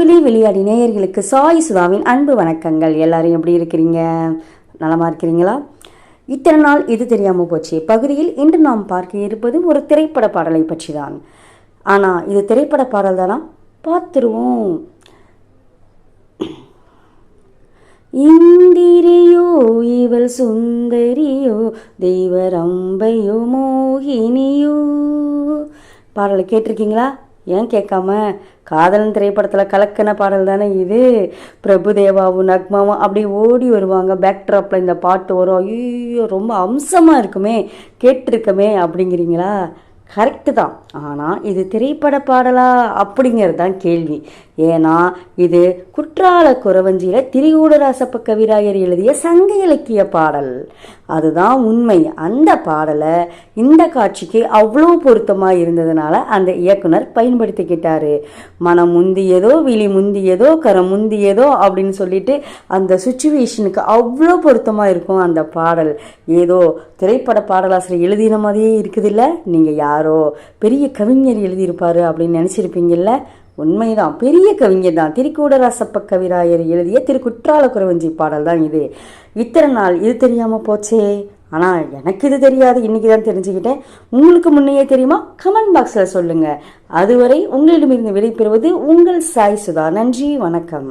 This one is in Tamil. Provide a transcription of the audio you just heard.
குவிலி விளையாடி நேயர்களுக்கு சாய் சுதாவின் அன்பு வணக்கங்கள். எல்லாரும் எப்படி இருக்கிறீங்க? நலமா இருக்கிறீங்களா? இத்தனை நாள் இது தெரியாமல் போச்சு. பகுதியில் இன்று நாம் பார்க்க இருப்பது ஒரு திரைப்பட பாடலை பற்றி தான் ஆனால் இது திரைப்பட பாடல் தானா? பார்த்துருவோம். இந்திரியோ இவள் சுந்தரியோ தெய்வரம்பையோ மோகினியோ. பாடலை கேட்டிருக்கீங்களா? ஏன் கேட்காம? காதலன் திரைப்படத்தில் கலக்கின பாடல் தானே இது. பிரபுதேவாவும் நக்மாவும் அப்படி ஓடி வருவாங்க. பேக்ட்ராப்பில் இந்த பாட்டு வரும். ஐயோ ரொம்ப அம்சமாக இருக்குமே. கேட்டிருக்கமே அப்படிங்கிறீங்களா? கரெக்டு தான். ஆனால் இது திரைப்பட பாடலா? அப்படிங்கிறது தான் கேள்வி. ஏன்னா இது குற்றால குறவஞ்சியில் திரிகூடராசப்ப கவிராயர் எழுதிய சங்க இலக்கிய பாடல். அதுதான் உண்மை. அந்த பாடலை இந்த காட்சிக்கு அவ்வளோ பொருத்தமாக இருந்ததுனால அந்த இயக்குனர் பயன்படுத்திக்கிட்டார். மனம் முந்தியதோ விழி முந்தியதோ கரம் முந்தியதோ அப்படின்னு சொல்லிட்டு அந்த சுச்சுவேஷனுக்கு அவ்வளோ பொருத்தமாக இருக்கும் அந்த பாடல். ஏதோ திரைப்பட பாடலாசிரியர் எழுதின மாதிரியே இருக்குதுல்ல? நீங்கள் யார் பெரிய கவிஞர் எழுதியிருப்பாரு அப்படின்னு நினச்சிருப்பீங்கல்ல? உண்மைதான். பெரிய கவிஞர் தான். திருக்கூடராசப்ப கவிராயர் எழுதிய திருக்குற்றால குறவஞ்சி பாடல் தான் இது. இத்தனை நாள் இது தெரியாமல் போச்சே. ஆனால் எனக்கு இது தெரியாது. இன்னைக்கு தான் தெரிஞ்சுக்கிட்டேன். உங்களுக்கு முன்னையே தெரியுமா? கமெண்ட் பாக்ஸில் சொல்லுங்கள் அதுவரை உங்களிடமிருந்து விடைபெறுவது உங்கள் சாய் சுதா. நன்றி. வணக்கம்.